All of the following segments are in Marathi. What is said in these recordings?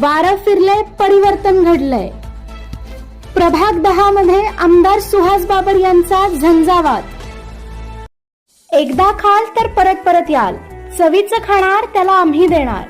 वारं फिरलंय परिवर्तन घडलंय. प्रभाग दहा मध्ये आमदार सुहास बाबर यांचा झंझावात. एकदा खाल तर परत परत याल. चवीचं खाणार त्याला आम्ही देणार.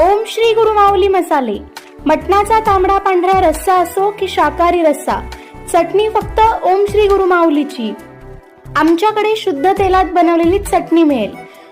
ओम श्री गुरु माऊली मसाले. मटणाचा तांबडा पांढरा रस्सा असो की शाकाहारी रस्सा. चटणी फक्त ओम श्री गुरु माऊलीची. आमच्याकडे शुद्ध तेलात बनवलेली चटणी मिळेल.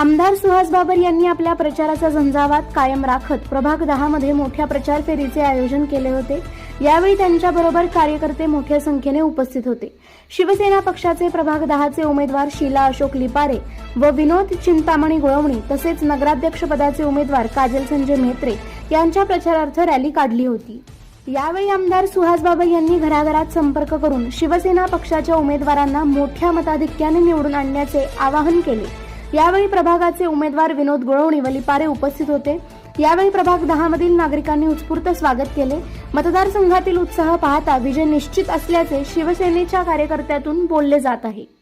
आमदार सुहास बाबर यांनी आपल्या प्रचाराचा झंझावात कायम राखत प्रभाग दहा मध्ये मोठ्या प्रचार फेरीचे आयोजन केले होते. यावेळी त्यांच्याबरोबर कार्यकर्ते मोठ्या संख्येने उपस्थित होते. शिवसेना पक्षाचे प्रभाग दहाचे उमेदवार शीला अशोक लिपारे व विनोद चिंतामणी गुळवणी तसेच नगराध्यक्ष पदाचे उमेदवार काजल संजय म्हेत्रे यांच्या प्रचारार्थ रॅली काढली होती. यावेळी आमदार सुहास बाबर यांनी घराघरात संपर्क करून शिवसेना पक्षाच्या उमेदवारांना मोठ्या मताधिक्याने निवडून आणण्याचे आवाहन केले. यावेळी प्रभागाचे उमेदवार विनोद गुळवणी व लिपारे उपस्थित होते. यावेळी प्रभाग दहा मधील नागरिकांनी उत्स्फूर्त स्वागत केले. मतदारसंघातील उत्साह पाहता विजय निश्चित असल्याचे शिवसेनेच्या कार्यकर्त्यातून बोलले जात आहे.